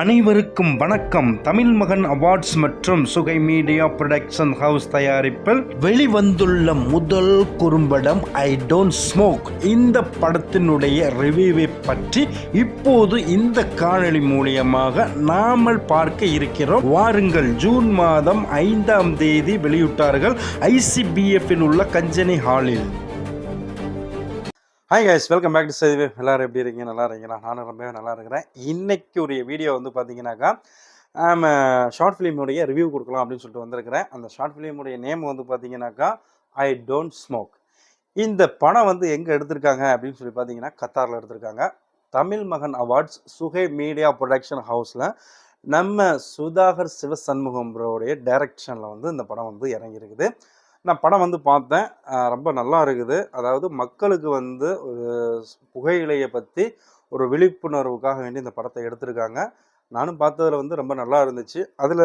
அனைவருக்கும் வணக்கம். தமிழ் மகன் அவார்ட்ஸ் மற்றும் சுகை மீடியா புரொடக்ஷன் ஹவுஸ் தயாரிப்பில் வெளிவந்துள்ள முதல் குறும்படம் ஐ டோன்ட் ஸ்மோக் இந்த படத்தினுடைய ரிவ்யூவை பற்றி இப்போது இந்த காணொளி மூலியமாக நாமல் பார்க்க இருக்கிறோம். வாருங்கள் ஜூன் மாதம் ஐந்தாம் தேதி வெளியிட்டார்கள் ஐசிபிஎஃபில் உள்ள கஞ்சனி ஹாலில். Hi guys welcome back to செய்தி எல்லோரும் எப்படி இருக்கீங்க? நல்லா இருக்கீங்களா? நானும் ரொம்பவே நல்லா இருக்கிறேன். இன்னைக்கு ஒரு வீடியோ வந்து பார்த்தீங்கன்னாக்கா நம்ம ஷார்ட் ஃபிலிமுடைய ரிவ்யூ கொடுக்கலாம் அப்படின்னு சொல்லிட்டு வந்திருக்கிறேன். அந்த ஷார்ட் ஃபிலிமுடைய நேம் வந்து பார்த்தீங்கன்னாக்கா ஐ டோன்ட் ஸ்மோக் இந்த படம் வந்து எங்கே எடுத்திருக்காங்க அப்படின்னு சொல்லி பார்த்தீங்கன்னா கத்தாரில் எடுத்திருக்காங்க. தமிழ் மகன் அவார்ட்ஸ் சுகை மீடியா ப்ரொடக்ஷன் ஹவுஸில் நம்ம சுதாகர் சிவசண்முகம் ப்ரோடைய டைரக்ஷனில் வந்து இந்த படம் வந்து இறங்கியிருக்குது. நான் படம் வந்து பார்த்தேன். ரொம்ப நல்லா இருக்குது. அதாவது மக்களுக்கு வந்து ஒரு புகையிலையை பற்றி ஒரு விழிப்புணர்வுக்காக வேண்டி இந்த படத்தை எடுத்திருக்காங்க. நானும் பார்த்ததில் வந்து ரொம்ப நல்லா இருந்துச்சு. அதில்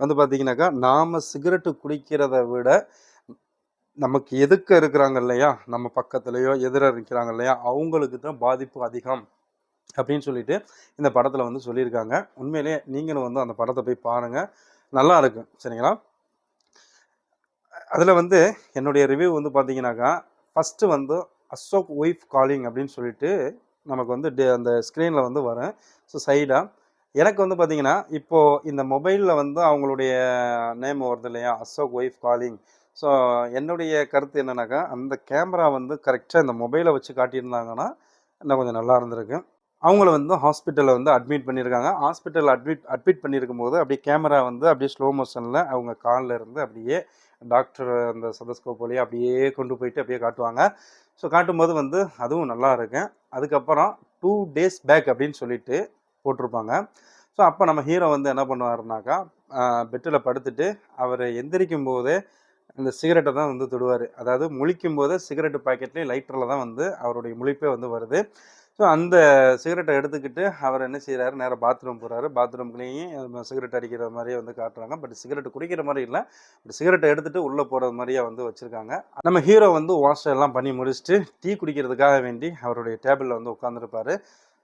வந்து பார்த்தீங்கன்னாக்கா நாம் சிகரெட்டு குடிக்கிறத விட நமக்கு எதுக்க இருக்கிறாங்க இல்லையா? நம்ம பக்கத்துலேயோ எதிர இருக்கிறாங்க இல்லையா? அவங்களுக்கு தான் பாதிப்பு அதிகம் அப்படின்னு சொல்லிட்டு இந்த படத்தில் வந்து சொல்லியிருக்காங்க. உண்மையிலேயே நீங்களும் வந்து அந்த படத்தை போய் பாருங்கள் நல்லா இருக்கும் சரிங்களா? அதில் வந்து என்னுடைய ரிவ்யூ வந்து பார்த்தீங்கன்னாக்கா ஃபஸ்ட்டு வந்து அசோக் ஒய்ஃப் காலிங் அப்படின்னு சொல்லிட்டு நமக்கு வந்து டே அந்த ஸ்க்ரீனில் வந்து வரும். ஸோ சைடாக எனக்கு வந்து பார்த்தீங்கன்னா இப்போது இந்த மொபைலில் வந்து அவங்களுடைய நேம் வருது இல்லையா? அசோக் ஒய்ஃப் காலிங் ஸோ என்னுடைய கருத்து என்னென்னாக்கா அந்த கேமரா வந்து கரெக்டாக இந்த மொபைலை வச்சு காட்டியிருந்தாங்கன்னா இன்னும் கொஞ்சம் நல்லா இருந்திருக்கு. அவங்கள வந்து ஹாஸ்பிட்டலில் வந்து அட்மிட் பண்ணியிருக்காங்க. ஹாஸ்பிட்டல் அட்மிட் அட்மிட் பண்ணியிருக்கும் போது அப்படியே கேமரா வந்து அப்படியே ஸ்லோ மோஷனில் அவங்க காலில் இருந்து அப்படியே டாக்டர் அந்த சதஸ்கோப் வழியாக அப்படியே கொண்டு போயிட்டு அப்படியே காட்டுவாங்க. ஸோ காட்டும்போது வந்து அதுவும் நல்லா இருக்கும் அதுக்கப்புறம் டூ டேஸ் பேக் அப்படின்னு சொல்லிட்டு போட்டிருப்பாங்க. ஸோ அப்போ நம்ம ஹீரோ வந்து என்ன பண்ணுவாருனாக்கா பெட்டில் படுத்துட்டு அவர் எந்திரிக்கும் போதே இந்த சிகரெட்டை தான் வந்து தொடுவார். அதாவது முழிக்கும் போதே சிகரெட்டு பாக்கெட்லேயும் லைட்டரில் தான் வந்து அவருடைய முழிப்பே வந்து வருது. ஸோ அந்த சிகரெட்டை எடுத்துக்கிட்டு அவர் என்ன செய்கிறாரு நேராக பாத்ரூம் போகிறாரு பாத்ரூம்லேயும் சிகரெட் அடிக்கிற மாதிரியே வந்து காட்டுறாங்க. பட் சிகரெட் குடிக்கிற மாதிரி இல்லை. பட் சிகரெட்டை எடுத்துகிட்டு உள்ளே போகிறது மாதிரியே வந்து வச்சுருக்காங்க. நம்ம ஹீரோ வந்து வாஷ் எல்லாம் பண்ணி முடிச்சுட்டு டீ குடிக்கிறதுக்காக வேண்டி அவருடைய டேபிளில் வந்து உட்காந்துருப்பாரு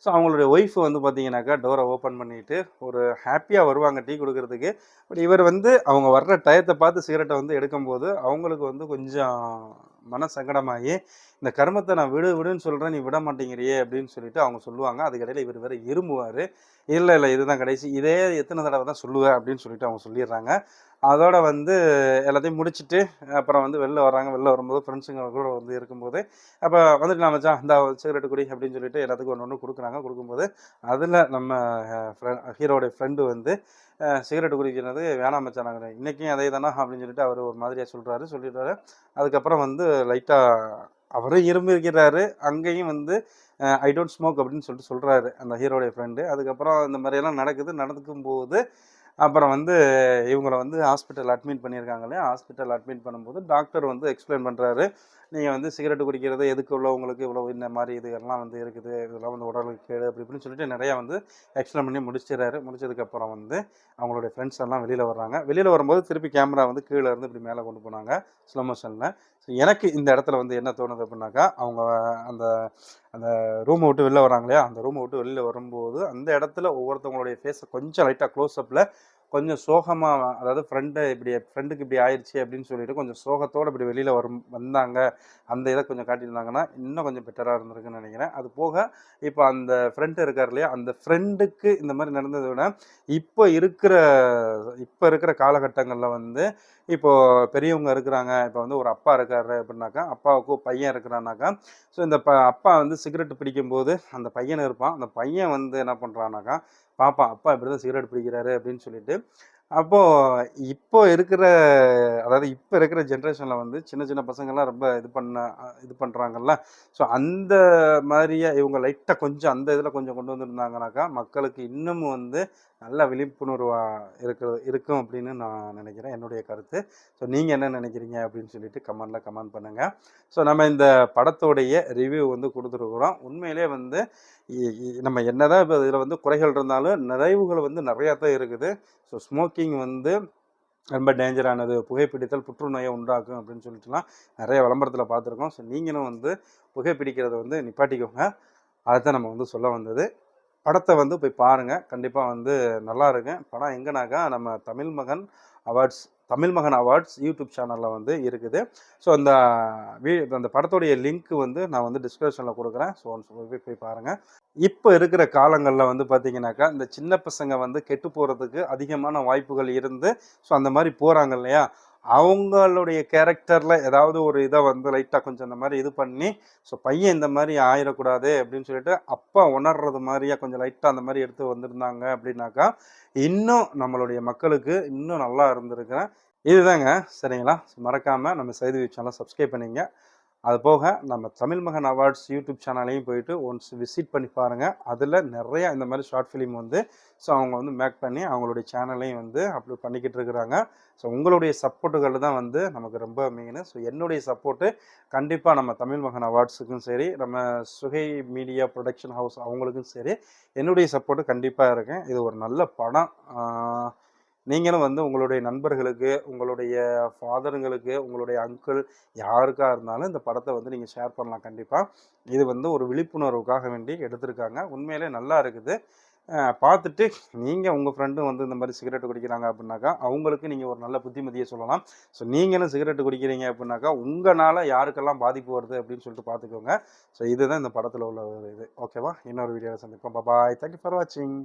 ஸோ அவங்களுடைய ஒய்ஃப் வந்து பார்த்தீங்கன்னாக்கா டோரை ஓப்பன் பண்ணிட்டு ஒரு ஹாப்பியாக வருவாங்க டீ கொடுக்கறதுக்கு. பட் இவர் வந்து அவங்க வர்ற டயத்தை பார்த்து சிகரெட்டை வந்து எடுக்கும்போது அவங்களுக்கு வந்து கொஞ்சம் மன சங்கடமாகி இந்த கர்மத்தை நான் விடு விடுன்னு சொல்கிறேன் நீ விட மாட்டேங்கிறியே அப்படின்னு சொல்லிட்டு அவங்க சொல்லுவாங்க. அதுக்கிடையில் இவர் வேறு இருமுவார். இல்லை இல்லை இதுதான் கடைசி இதே எத்தனை தடவை தான் சொல்லுவேன் அப்படின்னு சொல்லிட்டு அவங்க சொல்லிடுறாங்க. அதோட வந்து எல்லாத்தையும் முடிச்சுட்டு அப்புறம் வந்து வெளில வராங்க வெளில வரும்போது ஃப்ரெண்ட்ஸுங்க கூட வந்து இருக்கும்போது அப்போ வந்துட்டு நான் வச்சா இந்த சிகரெட் குடி அப்படின்னு சொல்லிட்டு எல்லாத்துக்கும் ஒன்று ஒன்று கொடுக்குறாங்க. கொடுக்கும்போது அதில் நம்ம ஹீரோடைய ஃப்ரெண்டு வந்து சிகரெட் குடிக்கிறது வேணாம் மச்சான் நாங்கள் இன்றைக்கும் அதே தானா? அப்படின்னு சொல்லிட்டு அவர் ஒரு மாதிரியாக சொல்கிறாரு சொல்லிடுறாரு அதுக்கப்புறம் வந்து லைட்டாக அவரும் இரும்பிருக்கிறாரு அங்கேயும் வந்து ஐ டோன்ட் ஸ்மோக் அப்படின்னு சொல்லிட்டு சொல்கிறாரு அந்த ஹீரோடைய ஃப்ரெண்டு அதுக்கப்புறம் இந்த மாதிரியெல்லாம் நடக்குது. நடக்கும்போது அப்புறம் வந்து இவங்களை வந்து ஹாஸ்பிட்டல் அட்மிட் பண்ணியிருக்காங்க இல்லையா? ஹாஸ்பிட்டல் அட்மிட் பண்ணும்போது டாக்டர் வந்து எக்ஸ்பிளைன் பண்ணுறாரு நீங்கள் வந்து சிகரெட் குடிக்கிறது எதுக்கு உள்ளவங்களுக்கு இவ்வளோ இந்த மாதிரி இது எல்லாம் வந்து இருக்குது இதெல்லாம் வந்து உடலுக்கு கேடு அப்படி இப்படின்னு சொல்லிட்டு நிறையா வந்து எக்ஸ்பிளைன் பண்ணி முடிச்சிடறாரு. முடிச்சதுக்கப்புறம் வந்து அவங்களுடைய ஃப்ரெண்ட்ஸ் எல்லாம் வெளியில் வர்றாங்க. வெளியில் வரும்போது திருப்பி கேமரா வந்து கீழே இருந்து இப்படி மேலே கொண்டு போனாங்க ஸ்லோ மோஷனில் ஸோ எனக்கு இந்த இடத்துல வந்து என்ன தோணுது அப்படின்னாக்கா அவங்க அந்த அந்த ரூமை விட்டு வெளில வராங்க இல்லையா? அந்த ரூமை விட்டு வெளியில் வரும்போது அந்த இடத்துல ஒவ்வொருத்தவங்களுடைய ஃபேஸை கொஞ்சம் லைட்டாக க்ளோஸ்அப்பில் கொஞ்சம் சோகமாக அதாவது ஃப்ரெண்டு இப்படி ஃப்ரெண்டுக்கு இப்படி ஆயிடுச்சு அப்படின்னு சொல்லிட்டு கொஞ்சம் சோகத்தோடு இப்படி வெளியில் வரும் வந்தாங்க. அந்த இதை கொஞ்சம் காட்டியிருந்தாங்கன்னா இன்னும் கொஞ்சம் பெட்டராக இருந்திருக்குன்னு நினைக்கிறேன். அது போக இப்போ அந்த ஃப்ரெண்டு இருக்கார் இல்லையா அந்த ஃப்ரெண்டுக்கு இந்த மாதிரி நடந்ததை விட இப்போ இருக்கிற இப்போ இருக்கிற காலகட்டங்களில் வந்து இப்போது பெரியவங்க இருக்கிறாங்க இப்போ வந்து ஒரு அப்பா இருக்காரு அப்படின்னாக்கா அப்பாவுக்கு பையன் இருக்கிறானாக்கா ஸோ இந்த ப அப்பா வந்து சிகரெட் பிடிக்கும்போது அந்த பையன் இருப்பான். அந்த பையன் வந்து என்ன பண்ணுறானாக்கா பாப்பா அப்பா இப்படி தான் சிகரெட் பிடிக்கிறாரு அப்படின்னு சொல்லிட்டு அப்போது இப்போ இருக்கிற அதாவது இப்போ இருக்கிற ஜென்ரேஷனில் வந்து சின்ன சின்ன பசங்கள்லாம் ரொம்ப இது பண்ண இது பண்ணுறாங்கல்ல ஸோ அந்த மாதிரியே இவங்க லைட்டாக கொஞ்சம் அந்த இதில் கொஞ்சம் கொண்டு வந்திருந்தாங்கனாக்கா மக்களுக்கு இன்னமும் வந்து நல்ல விழிப்புணர்வாக இருக்கிறது இருக்கும் அப்படின்னு நான் நினைக்கிறேன். என்னுடைய கருத்து. ஸோ நீங்கள் என்ன நினைக்கிறீங்க அப்படின்னு சொல்லிட்டு கமெண்டில் கமெண்ட் பண்ணுங்கள் ஸோ நம்ம இந்த படத்தோடைய ரிவ்யூ வந்து கொடுத்துருக்குறோம். உண்மையிலே வந்து நம்ம என்னதான் இப்போ இதில் வந்து குறைகள் இருந்தாலும் நிறைவுகள் வந்து நிறையா தான் இருக்குது. ஸோ ஸ்மோக்கிங் வந்து ரொம்ப டேஞ்சரானது புகைப்பிடித்தல் புற்றுநோயை உண்டாக்கும் அப்படின்னு சொல்லிட்டுலாம் நிறைய விளம்பரத்தில் பார்த்துருக்கோம். ஸோ நீங்களும் வந்து புகைப்பிடிக்கிறத வந்து நிப்பாட்டிக்கோங்க. அதுதான் நம்ம வந்து சொல்ல வந்தது. படத்தை வந்து போய் பாருங்கள் கண்டிப்பாக வந்து நல்லா இருக்கு படம் எங்கனாக்கா நம்ம தமிழ் மகன் அவார்ட்ஸ் தமிழ் மகன் அவார்ட்ஸ் யூடியூப் சேனலில் வந்து இருக்குது. ஸோ அந்த வீ அந்த படத்துடைய லிங்க் வந்து நான் வந்து டிஸ்கிரிப்ஷனில் கொடுக்குறேன். ஸோ போய் போய் பாருங்கள் இப்போ இருக்கிற காலங்களில் வந்து பார்த்தீங்கன்னாக்கா இந்த சின்ன பசங்க வந்து கெட்டு போகிறதுக்கு அதிகமான வாய்ப்புகள் இருந்து ஸோ அந்த மாதிரி போகிறாங்க இல்லையா? அவங்களுடைய கேரக்டரில் ஏதாவது ஒரு இதை வந்து லைட்டாக கொஞ்சம் இந்த மாதிரி இது பண்ணி ஸோ பையன் இந்த மாதிரி ஆயிடக்கூடாது அப்படின்னு சொல்லிட்டு அப்பா உணர்றது மாதிரியா கொஞ்சம் லைட்டாக அந்த மாதிரி எடுத்து வந்திருந்தாங்க அப்படின்னாக்கா இன்னும் நம்மளுடைய மக்களுக்கு இன்னும் நல்லா இருந்திருக்கிறேன். இதுதாங்க சரிங்களா? மறக்காமல் நம்ம செய்தி சேனலை சப்ஸ்கிரைப் பண்ணிங்க. அது போக நம்ம தமிழ் மகன் அவார்ட்ஸ் யூடியூப் சேனலையும் போயிட்டு ஒன்ஸ் விசிட் பண்ணி பாருங்கள் அதில் நிறையா இந்த மாதிரி ஷார்ட் ஃபிலிம் வந்து ஸோ அவங்க வந்து மேக் பண்ணி அவங்களுடைய சேனலையும் வந்து அப்லோட் பண்ணிக்கிட்டு இருக்கிறாங்க. ஸோ உங்களுடைய சப்போர்ட்டுகள் தான் வந்து நமக்கு ரொம்ப மெயின் ஸோ என்னுடைய சப்போர்ட்டு கண்டிப்பாக நம்ம தமிழ் மகன் அவார்ட்ஸுக்கும் சரி நம்ம சுகை மீடியா ப்ரொடக்ஷன் ஹவுஸ் அவங்களுக்கும் சரி என்னுடைய சப்போர்ட்டு கண்டிப்பாக இருக்கேன் இது ஒரு நல்ல படம். நீங்களும் வந்து உங்களுடைய நண்பர்களுக்கு உங்களுடைய ஃபாதருங்களுக்கு உங்களுடைய அங்கிள் யாருக்காக இருந்தாலும் இந்த படத்தை வந்து நீங்கள் ஷேர் பண்ணலாம் கண்டிப்பாக இது வந்து ஒரு விழிப்புணர்வுக்காக வேண்டி எடுத்திருக்காங்க. உண்மையிலே நல்லா இருக்குது. பார்த்துட்டு நீங்கள் உங்கள் ஃப்ரெண்டும் வந்து இந்த மாதிரி சிகரெட் குடிக்கிறாங்க அப்படின்னாக்கா அவங்களுக்கு நீங்கள் ஒரு நல்ல புத்திமதியை சொல்லலாம். ஸோ நீங்களும் சிகரெட் குடிக்கிறீங்க அப்படின்னாக்கா உங்களால் யாருக்கெல்லாம் பாதிப்பு வருது அப்படின்னு சொல்லிட்டு பார்த்துக்கோங்க. ஸோ இதுதான் இந்த படத்தில் உள்ள ஒரு இது. ஓகேவா? இன்னொரு வீடியோவில் சந்திப்போம். பாய் தேங்க்யூ ஃபார் வாட்சிங்